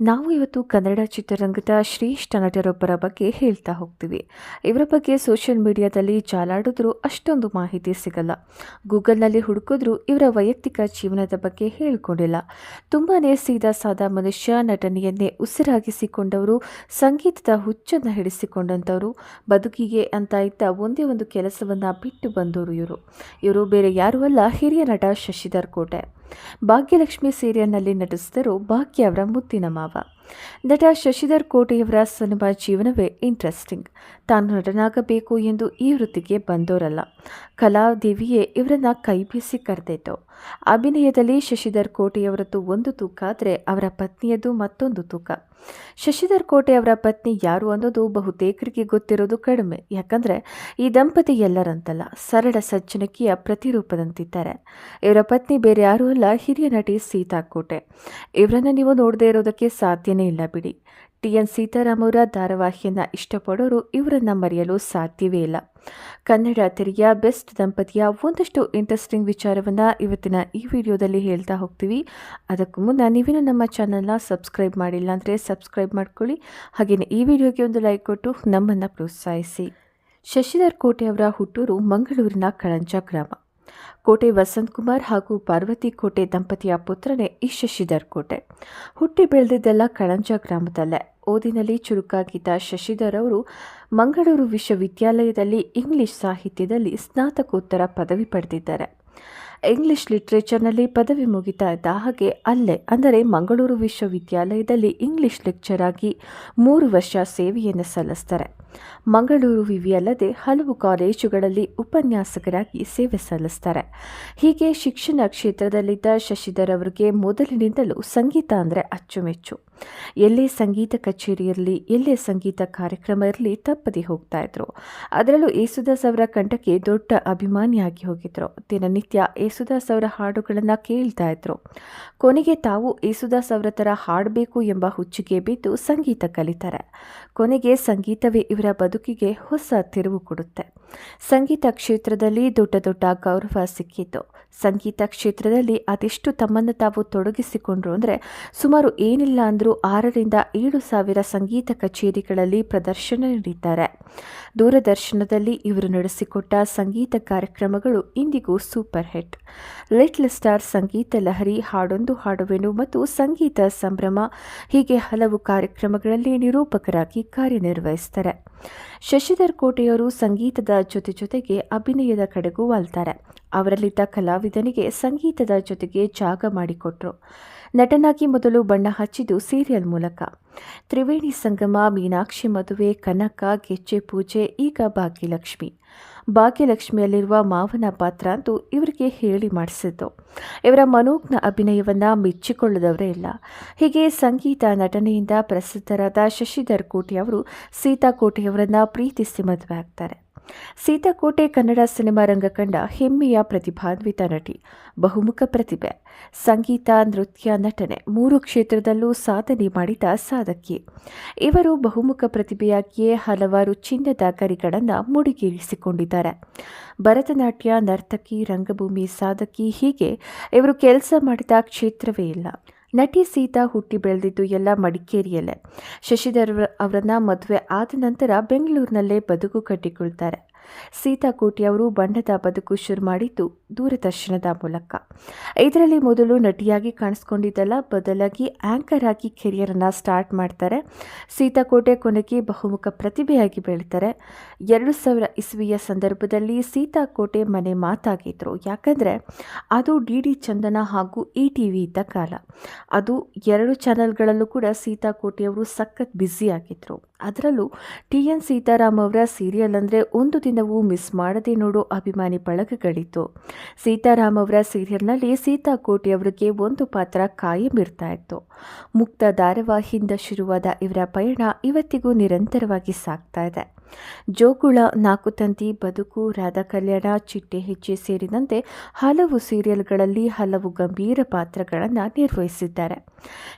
ನಾವು ಇವತ್ತು ಕನ್ನಡ ಚಿತ್ರರಂಗದ ಶ್ರೇಷ್ಠ ನಟರೊಬ್ಬರ ಬಗ್ಗೆ ಹೇಳ್ತಾ ಹೋಗ್ತೀವಿ. ಇವರ ಬಗ್ಗೆ ಸೋಷಿಯಲ್ ಮೀಡಿಯಾದಲ್ಲಿ ಜಾಲಾಡಿದ್ರೂ ಅಷ್ಟೊಂದು ಮಾಹಿತಿ ಸಿಗಲ್ಲ. ಗೂಗಲ್ನಲ್ಲಿ ಹುಡುಕಿದ್ರೂ ಇವರ ವೈಯಕ್ತಿಕ ಜೀವನದ ಬಗ್ಗೆ ಹೇಳಿಕೊಂಡಿಲ್ಲ. ತುಂಬಾ ಸೀದಾ ಸಾದಾ ಮನುಷ್ಯ ನಟನೆಯನ್ನೇ ಉಸಿರಾಗಿಸಿಕೊಂಡವರು, ಸಂಗೀತದ ಹುಚ್ಚನ್ನು ಹಿಡಿಸಿಕೊಂಡಂಥವರು, ಬದುಕಿಗೆ ಅಂತ ಇದ್ದ ಒಂದೇ ಒಂದು ಕೆಲಸವನ್ನು ಬಿಟ್ಟು ಬಂದವರು ಇವರು. ಇವರು ಬೇರೆ ಯಾರೂ ಅಲ್ಲ, ಹಿರಿಯ ನಟ ಶಶಿಧರ್ ಕೋಟೆ. ಭಾಗ್ಯಲಕ್ಷ್ಮಿ ಸೀರಿಯಲ್ನಲ್ಲಿ ನಟಿಸಿದರು ಭಾಗ್ಯ ಅವರ ಮುತ್ತಿನ ಮಾವ. ನಟ ಶಶಿಧರ್ ಕೋಟೆಯವರ ಸಿನಿಮಾ ಜೀವನವೇ ಇಂಟ್ರೆಸ್ಟಿಂಗ್ ತಾನು ನಟನಾಗಬೇಕು ಎಂದು ಈ ವೃತ್ತಿಗೆ ಬಂದೋರಲ್ಲ. ಕಲಾದೇವಿಯೇ ಇವರನ್ನ ಕೈಬೀಸಿ ಕರೆದಿತ್ತು ಅಭಿನಯದಲ್ಲಿ ಶಶಿಧರ್ ಕೋಟೆಯವರದ್ದು ಒಂದು ತೂಕ ಆದರೆ ಅವರ ಪತ್ನಿಯದು ಮತ್ತೊಂದು ತೂಕ. ಶಶಿಧರ್ ಕೋಟೆ ಅವರ ಪತ್ನಿ ಯಾರು ಅನ್ನೋದು ಬಹುತೇಕರಿಗೆ ಗೊತ್ತಿರೋದು ಕಡಿಮೆ. ಯಾಕಂದರೆ ಈ ದಂಪತಿ ಎಲ್ಲರಂತಲ್ಲ. ಸರಳ ಸಜ್ಜನಿಕೆಯ ಪ್ರತಿರೂಪದಂತಿದ್ದಾರೆ. ಇವರ ಪತ್ನಿ ಬೇರೆ ಯಾರೂ ಅಲ್ಲ. ಹಿರಿಯ ನಟಿ ಸೀತಾ ಕೋಟೆ ಇವರನ್ನು ನೀವು ನೋಡದೇ ಇರೋದಕ್ಕೆ ಸಾಧ್ಯನೇ ಇಲ್ಲ ಬಿಡಿ. ಟಿ. ಎನ್. ಸೀತಾರಾಮವರ ಧಾರಾವಾಹಿಯನ್ನು ಇಷ್ಟಪಡೋರು ಇವರನ್ನು ಮರೆಯಲು ಸಾಧ್ಯವೇ ಇಲ್ಲ. ಕನ್ನಡ ತೆರೆಯ ಬೆಸ್ಟ್ ದಂಪತಿಯ ಒಂದಷ್ಟು ಇಂಟ್ರೆಸ್ಟಿಂಗ್ ವಿಚಾರವನ್ನು ಇವತ್ತಿನ ಈ ವಿಡಿಯೋದಲ್ಲಿ ಹೇಳ್ತಾ ಹೋಗ್ತೀವಿ. ಅದಕ್ಕೂ ಮುನ್ನ ನೀವೇನು ನಮ್ಮ ಚಾನಲ್ನ ಸಬ್ಸ್ಕ್ರೈಬ್ ಮಾಡಿಲ್ಲ ಅಂದರೆ ಸಬ್ಸ್ಕ್ರೈಬ್ ಮಾಡ್ಕೊಳ್ಳಿ. ಹಾಗೆಯೇ ಈ ವಿಡಿಯೋಗೆ ಒಂದು ಲೈಕ್ ಕೊಟ್ಟು ನಮ್ಮನ್ನು ಪ್ರೋತ್ಸಾಹಿಸಿ. ಶಶಿಧರ್ ಕೋಟೆ ಅವರ ಹುಟ್ಟೂರು ಮಂಗಳೂರಿನ ಕಳಂಜ ಗ್ರಾಮ. ಕೋಟೆ ವಸಂತ್ ಕುಮಾರ್ ಹಾಗೂ ಪಾರ್ವತಿ ಕೋಟೆ ದಂಪತಿಯ ಪುತ್ರನೇ ಈ ಶಶಿಧರ್ ಕೋಟೆ. ಹುಟ್ಟಿ ಬೆಳೆದಿದ್ದೆಲ್ಲ ಕಳಂಜ ಗ್ರಾಮದಲ್ಲೇ. ಓದಿನಲ್ಲಿ ಚುರುಕಾಗಿದ್ದ ಶಶಿಧರ್ ಅವರು ಮಂಗಳೂರು ವಿಶ್ವವಿದ್ಯಾಲಯದಲ್ಲಿ ಇಂಗ್ಲಿಷ್ ಸಾಹಿತ್ಯದಲ್ಲಿ ಸ್ನಾತಕೋತ್ತರ ಪದವಿ ಪಡೆದಿದ್ದಾರೆ. ಇಂಗ್ಲಿಷ್ ಲಿಟ್ರೇಚರ್ನಲ್ಲಿ ಪದವಿ ಮುಗಿತ ಇದ್ದ ಹಾಗೆ ಅಲ್ಲೇ, ಅಂದರೆ ಮಂಗಳೂರು ವಿಶ್ವವಿದ್ಯಾಲಯದಲ್ಲಿ ಇಂಗ್ಲಿಷ್ ಲೆಕ್ಚರ್ ಆಗಿ ಮೂರು ವರ್ಷ ಸೇವೆಯನ್ನು ಸಲ್ಲಿಸ್ತಾರೆ. ಮಂಗಳೂರು ವಿವಿ ಅಲ್ಲದೆ ಹಲವು ಕಾಲೇಜುಗಳಲ್ಲಿ ಉಪನ್ಯಾಸಕರಾಗಿ ಸೇವೆ ಸಲ್ಲಿಸ್ತಾರೆ. ಹೀಗೆ ಶಿಕ್ಷಣ ಕ್ಷೇತ್ರದಲ್ಲಿದ್ದ ಶಶಿಧರ್ ಅವರಿಗೆ ಮೊದಲಿನಿಂದಲೂ ಸಂಗೀತ ಅಂದರೆ ಅಚ್ಚುಮೆಚ್ಚು. ಎಲ್ಲೇ ಸಂಗೀತ ಕಚೇರಿ ಇರಲಿ, ಎಲ್ಲೇ ಸಂಗೀತ ಕಾರ್ಯಕ್ರಮ ಇರಲಿ ತಪ್ಪದೆ ಹೋಗ್ತಾ ಇದ್ರು. ಅದರಲ್ಲೂ ಯೇಸುದಾಸ್ ಅವರ ಕಂಠಕ್ಕೆ ದೊಡ್ಡ ಅಭಿಮಾನಿಯಾಗಿ ಹೋಗಿದ್ರು. ದಿನನಿತ್ಯ ಯೇಸುದಾಸ್ ಅವರ ಹಾಡುಗಳನ್ನು ಕೇಳ್ತಾ ಇದ್ರು. ಕೊನೆಗೆ ತಾವು ಯೇಸುದಾಸ್ ಅವರ ಥರ ಹಾಡಬೇಕು ಎಂಬ ಹುಚ್ಚಿಗೆ ಬಿದ್ದು ಸಂಗೀತ ಕಲಿತಾರೆ. ಕೊನೆಗೆ ಸಂಗೀತವೇ ಇವರ ಬದುಕಿಗೆ ಹೊಸ ತಿರುವು ಕೊಡುತ್ತೆ. ಸಂಗೀತ ಕ್ಷೇತ್ರದಲ್ಲಿ ದೊಡ್ಡ ದೊಡ್ಡ ಗೌರವ ಸಿಕ್ಕಿತು. ಸಂಗೀತ ಕ್ಷೇತ್ರದಲ್ಲಿ ಅದೆಷ್ಟು ತಮ್ಮನ್ನು ತಾವು ತೊಡಗಿಸಿಕೊಂಡ್ರು ಅಂದರೆ ಸುಮಾರು ಏನಿಲ್ಲ ಅಂದರೂ ಆರರಿಂದ ಏಳು ಸಾವಿರ ಸಂಗೀತ ಕಚೇರಿಗಳಲ್ಲಿ ಪ್ರದರ್ಶನ ನೀಡಿದ್ದಾರೆ. ದೂರದರ್ಶನದಲ್ಲಿ ಇವರು ನಡೆಸಿಕೊಟ್ಟ ಸಂಗೀತ ಕಾರ್ಯಕ್ರಮಗಳು ಇಂದಿಗೂ super hit. Little star Sangeetha Lahari, ಹಾಡೊಂದು ಹಾಡುವೆನು ಮತ್ತು ಸಂಗೀತ ಸಂಭ್ರಮ ಹೀಗೆ ಹಲವು ಕಾರ್ಯಕ್ರಮಗಳಲ್ಲಿ ನಿರೂಪಕರಾಗಿ ಕಾರ್ಯನಿರ್ವಹಿಸ್ತಾರೆ. ಶಶಿಧರ್ ಕೋಟೆಯವರು ಸಂಗೀತದ ಜೊತೆ ಜೊತೆಗೆ ಅಭಿನಯದ ಕಡೆಗೂ ವಾಲ್ತಾರೆ. ಅವರಲ್ಲಿದ್ದ ಕಲಾವಿದನಿಗೆ ಸಂಗೀತದ ಜೊತೆಗೆ ಜಾಗ ಮಾಡಿಕೊಟ್ರು. ನಟನಾಗಿ ಮೊದಲು ಬಣ್ಣ ಹಚ್ಚಿದ್ದು ಸೀರಿಯಲ್ ಮೂಲಕ. ತ್ರಿವೇಣಿ ಸಂಗಮ, ಮೀನಾಕ್ಷಿ ಮದುವೆ, ಕನಕ, ಗೆಜ್ಜೆ ಪೂಜೆ, ಈಗ ಭಾಗ್ಯಲಕ್ಷ್ಮಿ. ಭಾಗ್ಯಲಕ್ಷ್ಮಿಯಲ್ಲಿರುವ ಮಾವನ ಪಾತ್ರ ಅಂತೂ ಇವರಿಗೆ ಹೇಳಿ ಮಾಡಿಸಿದ್ದು. ಇವರ ಮನೋಜ್ಞ ಅಭಿನಯವನ್ನು ಮೆಚ್ಚಿಕೊಳ್ಳದವರೇ ಇಲ್ಲ. ಹೀಗೆ ಸಂಗೀತ ನಟನೆಯಿಂದ ಪ್ರಸಿದ್ಧರಾದ ಶಶಿಧರ್ ಕೋಟೆ ಅವರು ಸೀತಾ ಕೋಟೆಯವರನ್ನು ಪ್ರೀತಿಸಿ ಮದುವೆ ಆಗ್ತಾರೆ. ಸೀತಾಕೋಟೆ ಕನ್ನಡ ಸಿನಿಮಾ ರಂಗ ಕಂಡ ಹೆಮ್ಮೆಯ ಪ್ರತಿಭಾನ್ವಿತ ನಟಿ, ಬಹುಮುಖ ಪ್ರತಿಭೆ, ಸಂಗೀತ, ನೃತ್ಯ, ನಟನೆ ಮೂರು ಕ್ಷೇತ್ರದಲ್ಲೂ ಸಾಧನೆ ಮಾಡಿದ ಸಾಧಕಿ. ಇವರು ಬಹುಮುಖ ಪ್ರತಿಭೆಯಾಗಿಯೇ ಹಲವಾರು ಚಿನ್ನದ ಕರಿಗಳನ್ನು ಮುಡಿಗೇರಿಸಿಕೊಂಡಿದ್ದಾರೆ. ಭರತನಾಟ್ಯ, ನರ್ತಕಿ, ರಂಗಭೂಮಿ, ಸಾಧಕಿ ಹೀಗೆ ಇವರು ಕೆಲಸ ಮಾಡಿದ ಕ್ಷೇತ್ರವೇ ಇಲ್ಲ. ನಟಿ ಸೀತಾ ಹುಟ್ಟಿ ಬೆಳೆದಿದ್ದು ಎಲ್ಲ ಮಡಿಕೇರಿಯಲ್ಲೇ. ಶಶಿಧರ್ ಅವರನ್ನ ಮದುವೆ ಆದ ನಂತರ ಬೆಂಗಳೂರಿನಲ್ಲೇ ಬದುಕು ಕಟ್ಟಿಕೊಳ್ತಾರೆ. ಸೀತಾಕೋಟಿ ಅವರು ಬಣ್ಣದ ಬದುಕು ಶುರು ಮಾಡಿದ್ದು ದೂರದರ್ಶನದ ಮೂಲಕ. ಇದರಲ್ಲಿ ಮೊದಲು ನಟಿಯಾಗಿ ಕಾಣಿಸ್ಕೊಂಡಿದ್ದಲ್ಲ, ಬದಲಾಗಿ ಆಂಕರ್ ಆಗಿ ಕೆರಿಯರನ್ನು ಸ್ಟಾರ್ಟ್ ಮಾಡ್ತಾರೆ. ಸೀತಾಕೋಟೆ ಕೊನೆಗೆ ಬಹುಮುಖ ಪ್ರತಿಭೆಯಾಗಿ ಬೆಳೀತಾರೆ. ಎರಡು ಸಾವಿರ ಇಸ್ವಿಯ ಸಂದರ್ಭದಲ್ಲಿ ಸೀತಾಕೋಟೆ ಮನೆ ಮಾತಾಗಿದ್ರು. ಯಾಕಂದರೆ, ಅದು ಡಿ ಡಿ ಚಂದನ ಹಾಗೂ ಇ ಟಿ ವಿ ಇದ್ದ ಕಾಲ. ಅದು ಎರಡು ಚಾನೆಲ್ಗಳಲ್ಲೂ ಕೂಡ ಸೀತಾಕೋಟೆಯವರು ಸಖತ್ ಬ್ಯುಸಿಯಾಗಿದ್ದರು ಅದರಲ್ಲೂ ಟಿ ಎನ್ ಸೀತಾರಾಮ್ ಅವರ ಸೀರಿಯಲ್ ಅಂದರೆ ಒಂದು ದಿನವೂ ಮಿಸ್ ಮಾಡದೆ ನೋಡು ಅಭಿಮಾನಿ ಬಳಗಗಳಿತ್ತು ಸೀತಾರಾಮ್ ಅವರ ಸೀರಿಯಲ್ನಲ್ಲಿ ಸೀತಾಕೋಟಿ ಅವರಿಗೆ ಒಂದು ಪಾತ್ರ ಕಾಯಂ ಇರ್ತಾ ಇತ್ತು ಮುಕ್ತ ಧಾರಾವಾಹಿಯಿಂದ ಶುರುವಾದ ಇವರ ಪಯಣ ಇವತ್ತಿಗೂ ನಿರಂತರವಾಗಿ ಸಾಗ್ತಾ ಇದೆ. ಜೋಗುಳ ನಾಕು ತಂತಿ, ಬದುಕು ರಾಧಾ ಕಲ್ಯಾಣ ಚಿಟ್ಟೆ ಹೆಜ್ಜೆ ಸೇರಿದಂತೆ ಹಲವು ಸೀರಿಯಲ್ಗಳಲ್ಲಿ ಹಲವು ಗಂಭೀರ ಪಾತ್ರಗಳನ್ನು ನಿರ್ವಹಿಸಿದ್ದಾರೆ.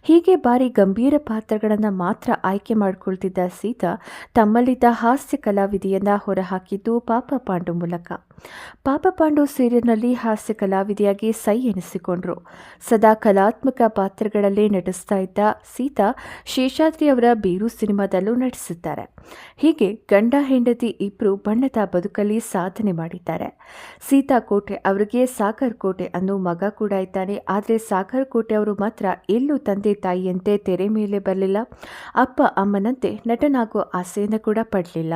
ಹೀಗೆ ಬಾರಿ ಗಂಭೀರ ಪಾತ್ರಗಳನ್ನು ಮಾತ್ರ ಆಯ್ಕೆ ಮಾಡಿಕೊಳ್ತಿದ್ದ ಸೀತಾ ತಮ್ಮಲ್ಲಿದ್ದ ಹಾಸ್ಯ ಕಲಾವಿದೆಯನ್ನ ಹೊರಹಾಕಿದ್ದು ಪಾಪ ಪಾಂಡು ಮೂಲಕ. ಪಾಪ ಪಾಂಡು ಸೀರಿಯಲ್ನಲ್ಲಿ ಹಾಸ್ಯ ಕಲಾವಿದೆಯಾಗಿ ಸೈ ಎನಿಸಿಕೊಂಡ್ರು. ಸದಾ ಕಲಾತ್ಮಕ ಪಾತ್ರಗಳಲ್ಲೇ ನಟಿಸ್ತಾ ಇದ್ದ ಸೀತಾ ಶೇಷಾದ್ರಿ ಅವರ ಬೀರು ಸಿನಿಮಾದಲ್ಲೂ ನಟಿಸಿದ್ದಾರೆ. ಹೀಗೆ ಗಂಡ ಹೆಂಡತಿ ಇಬ್ಬರು ಬಣ್ಣದ ಬದುಕಲ್ಲಿ ಸಾಧನೆ ಮಾಡಿದ್ದಾರೆ. ಸೀತಾ ಕೋಟೆ ಅವರಿಗೆ ಸಾಗರ್ ಕೋಟೆ ಅನ್ನೋ ಮಗ ಕೂಡ ಇದ್ದಾನೆ. ಆದರೆ ಸಾಗರ್ ಕೋಟೆ ಅವರು ಮಾತ್ರ ಎಲ್ಲೂ ತಂದೆ ತಾಯಿಯಂತೆ ತೆರೆ ಮೇಲೆ ಬರಲಿಲ್ಲ. ಅಪ್ಪ, ಅಮ್ಮನಂತೆ ನಟನಾಗೋ ಆಸೆಯನ್ನು ಕೂಡ ಪಡಲಿಲ್ಲ.